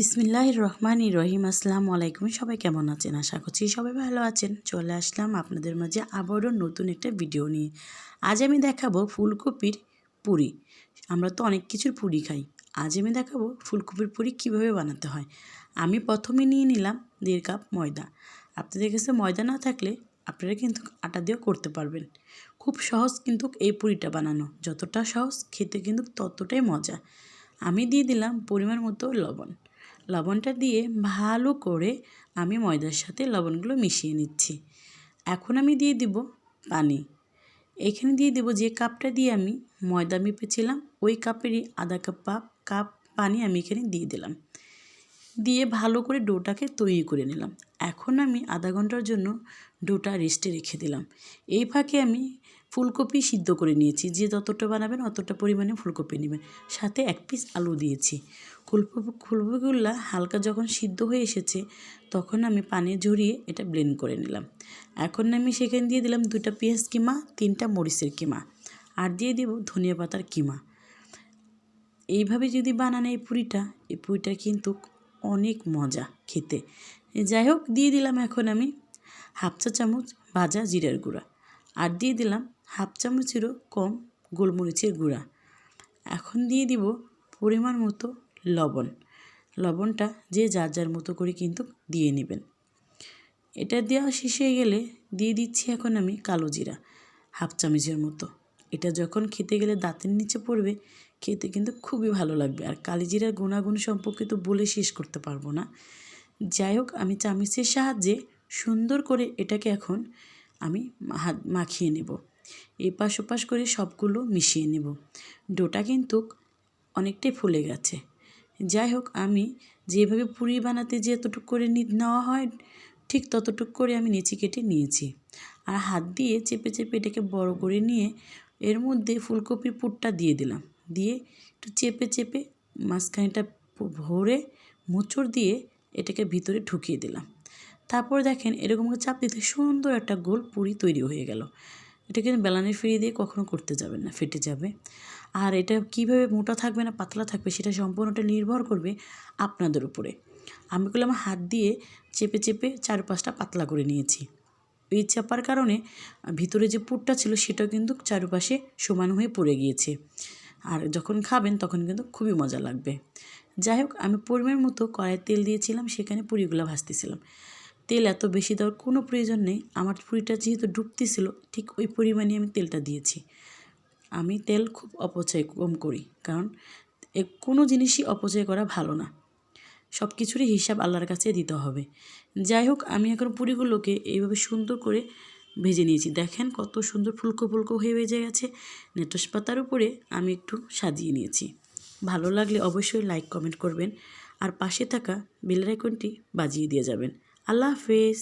বিসমিল্লাহ রহমান রহিম, আসসালামু আলাইকুম। সবাই কেমন আছেন? আশা করছি সবাই ভালো আছেন। চলে আসলাম আপনাদের মাঝে আবারও নতুন একটা ভিডিও নিয়ে। আজ আমি দেখাবো ফুলকপির পুরি। আমরা তো অনেক কিছুর পুরি খাই। আজ আমি দেখাবো ফুলকপির পুরি কীভাবে বানাতে হয়। আমি প্রথমে নিয়ে নিলাম দেড় কাপ ময়দা। আপনাদের কাছে ময়দা না থাকলে আপনারা কিন্তু আটা দিয়েও করতে পারবেন। খুব সহজ কিন্তু এই পুরিটা বানানো। যতটা সহজ, খেতে কিন্তু ততটাই মজা। আমি দিয়ে দিলাম পরিমাণ মতো লবণ। লবণটা দিয়ে ভালো করে আমি ময়দার সাথে লবণগুলো মিশিয়ে নিচ্ছি। এখন আমি দিয়ে দিব পানি। এখানে দিয়ে দেবো যে কাপটা দিয়ে আমি ময়দা মেপেছিলাম, ওই কাপেরই আধা কাপ কাপ পানি আমি এখানে দিয়ে দিলাম। দিয়ে ভালো করে ডোটাকে তৈরি করে নিলাম। এখন আমি আধা ঘণ্টার জন্য ডোটা রেস্টে রেখে দিলাম। এই ফাঁকে আমি ফুলকপি সিদ্ধ করে নিয়েছি। যে যতটা বানাবেন অতটা পরিমাণে ফুলকপি নেবেন। সাথে এক পিস আলু দিয়েছি। ফুলকপি, ফুলকপিগুলো হালকা যখন সিদ্ধ হয়ে এসেছে, তখন আমি পানি ঝরিয়ে এটা ব্লেন্ড করে নিলাম। এখন আমি সেখানে দিয়ে দিলাম দুটা পেঁয়াজ কিমা, তিনটা মরিচের কিমা। আর দিয়ে দিব ধনিয়া পাতার কিমা। এইভাবে যদি বানান এই পুরিটা এই পুরিটা কিন্তু অনেক মজা খেতে। যাই হোক, দিয়ে দিলাম এখন আমি হাফ চা চামচ ভাজা জিরার গুঁড়া আর দিয়ে দিলাম হাফ চামচেরও কম গোলমরিচের গুঁড়া। এখন দিয়ে দিব পরিমাণ মতো লবণ। লবণটা যে যার যার মতো করে কিন্তু দিয়ে নেবেন। এটা দেওয়া শেষ হয়ে গেলে দিয়ে দিচ্ছি এখন আমি কালো জিরা হাফ চামচের মতো। এটা যখন খেতে গেলে দাঁতের নিচে পড়বে, খেতে কিন্তু খুবই ভালো লাগবে। আর কালিজিরার গুণাগুণ সম্পর্কে তো বলে শেষ করতে পারব না। যাই হোক, আমি চামিচের সাহায্যে সুন্দর করে এটাকে এখন আমি হাত মাখিয়ে নেব। এপাশ ওপাশ করে সবগুলো মিশিয়ে নেব। ডোটা কিন্তু অনেকটাই ফুলে গেছে। যাই হোক, আমি যেভাবে পুরি বানাতে যে এতটুকু করে নেওয়া হয়, ঠিক ততটুকু করে আমি নিচে কেটে নিয়েছি। আর হাত দিয়ে চেপে চেপে এটাকে বড় করে নিয়ে এর মধ্যে ফুলকপির পুরটা দিয়ে দিলাম। দিয়ে একটু চেপে চেপে মাঝখানেটা ভরে মোচড় দিয়ে এটাকে ভিতরে ঢুকিয়ে দিলাম। তারপর দেখেন এরকম চাপ দিতে সুন্দর একটা গোল পুরি তৈরি হয়ে গেল। কিন্তু বেলানের ফিরিয়ে দিয়ে কখনো করতে যাবেন না, ফেটে যাবে। আর এটা কীভাবে মোটা থাকবে না পাতলা থাকবে সেটা সম্পূর্ণটা নির্ভর করবে আপনাদের উপরে। আমি করলাম হাত দিয়ে চেপে চেপে চার পাঁচটা পাতলা করে নিয়েছি। এই চাপার কারণে, ভিতরে যে পুরটা ছিল সেটাও কিন্তু চারপাশে সমান হয়ে পড়ে গিয়েছে। আর যখন খাবেন তখন কিন্তু খুবই মজা লাগবে। যাই হোক, আমি পরিমাণ মতো কড়াইয়ের তেল দিয়েছিলাম, সেখানে পুরিগুলো ভাজতেছিলাম। তেল এত বেশি দেওয়ার কোনো প্রয়োজন নেই, আমার পুরিটা যেহেতু ডুবতেছিল, ঠিক ওই পরিমাণে আমি তেলটা দিয়েছি। আমি তেল খুব অপচয় কম করি, কারণ কোনো জিনিসই অপচয় করা ভালো না। সব কিছুরই হিসাব আল্লাহর কাছে দিতে হবে। যাই হোক, আমি এখন পুরীগুলোকে এইভাবে সুন্দর করে ভেজে নিয়েছি। দেখেন কত সুন্দর ফুলকো ফুলকো হয়ে ভেজে গেছে। নেটস পাতার উপরে আমি একটু সাজিয়ে নিয়েছি। ভালো লাগলে অবশ্যই লাইক, কমেন্ট করবেন। আর পাশে থাকা বেলের আইকনটি বাজিয়ে দিয়ে যাবেন। আল্লাহ হাফেজ।